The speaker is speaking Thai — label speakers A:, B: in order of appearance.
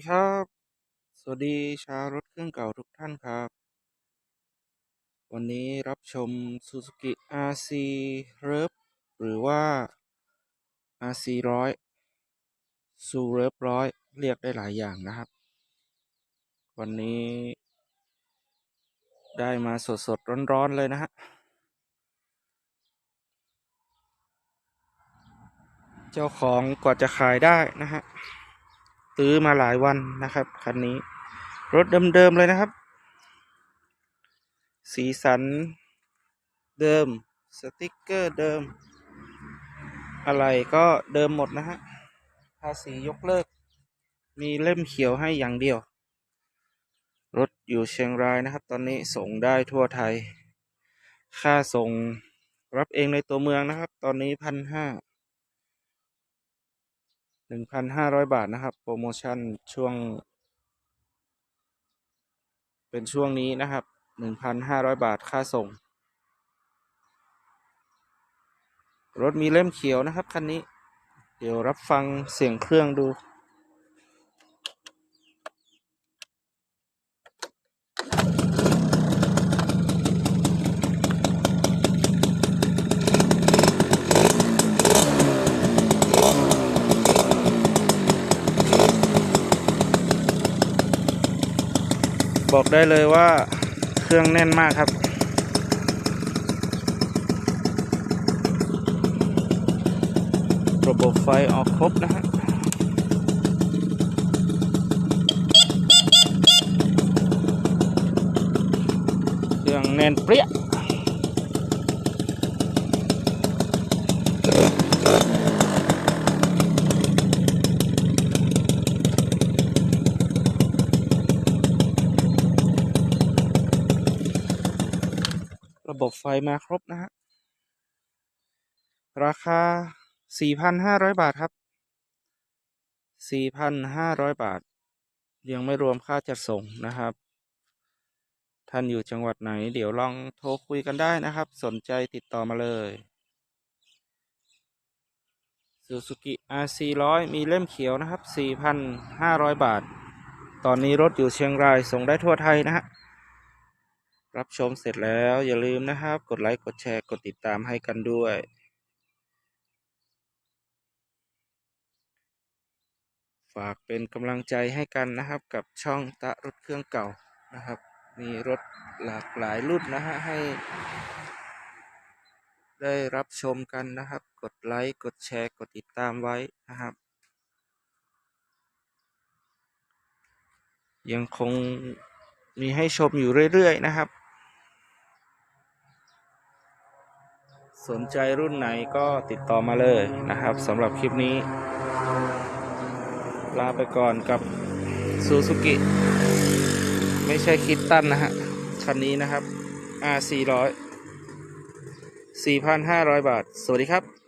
A: ดีครับ สวัสดีชาวรถเครื่องเก่าทุกท่านครับ วันนี้รับชม Suzuki RC r e v หรือว่า RC ร้อยซูเรฟร้อยเรียกได้หลายอย่างนะครับ วันนี้ ได้มาสดสดร้อนร้อนๆเลยนะฮะ เจ้าของกว่าจะขายได้นะฮะ ซื้อมาหลายวันนะครับคันนี้ รถเดิมๆเลยนะครับ สีสันเดิม สติกเกอร์เดิม อะไรก็เดิมหมดนะฮะภาษียกเลิก มีเล่มเขียวให้อย่างเดียว รถอยู่เชียงรายนะครับ ตอนนี้ส่งได้ทั่วไทย ค่าส่งรับเองในตัวเมืองนะครับ ตอนนี้พันห้า หนึ่งพันห้าร้อยบาทนะครับ โปรโมชั่นช่วง เป็นช่วงนี้นะครับหนึ่งพันห้าร้อยบาทค่าส่ง รถมีเล่มเขียวนะครับคันนี้ เดี๋ยวรับฟังเสียงเครื่องดู บอกได้เลยว่าเครื่องแน่นมากครับ ระบบไฟออกครบนะฮะเครื่องแน่นเปรี้ย บบไฟมาครบนะฮะ ราคา 4,500 บาทครับ 4,500 บาท ยังไม่รวมค่าจัดส่งนะครับ ท่านอยู่จังหวัดไหน เดี๋ยวลองโทรคุยกันได้นะครับ สนใจติดต่อมาเลย Suzuki RC 100 มีเล่มเขียวนะครับ 4,500 บาท ตอนนี้รถอยู่เชียงราย ส่งได้ทั่วไทยนะฮะ รับชมเสร็จแล้วอย่าลืมนะครับ กดไลค์กดแชร์กดติดตามให้กันด้วย ฝากเป็นกำลังใจให้กันนะครับกับช่องตะรถเครื่องเก่านะครับ มีรถหลากหลายรุ่นนะฮะให้ ได้รับชมกันนะครับ กดไลค์กดแชร์กดติดตามไว้นะครับ ยังคงมีให้ชมอยู่เรื่อย ๆ นะครับ สนใจรุ่นไหนก็ติดต่อมาเลยนะครับสำหรับคลิปนี้ ลาไปก่อนกับซูซูกิไม่ใช่คิดตั้นนะฮะ คันนี้นะครับ R 400 4,500 บาท สวัสดีครับ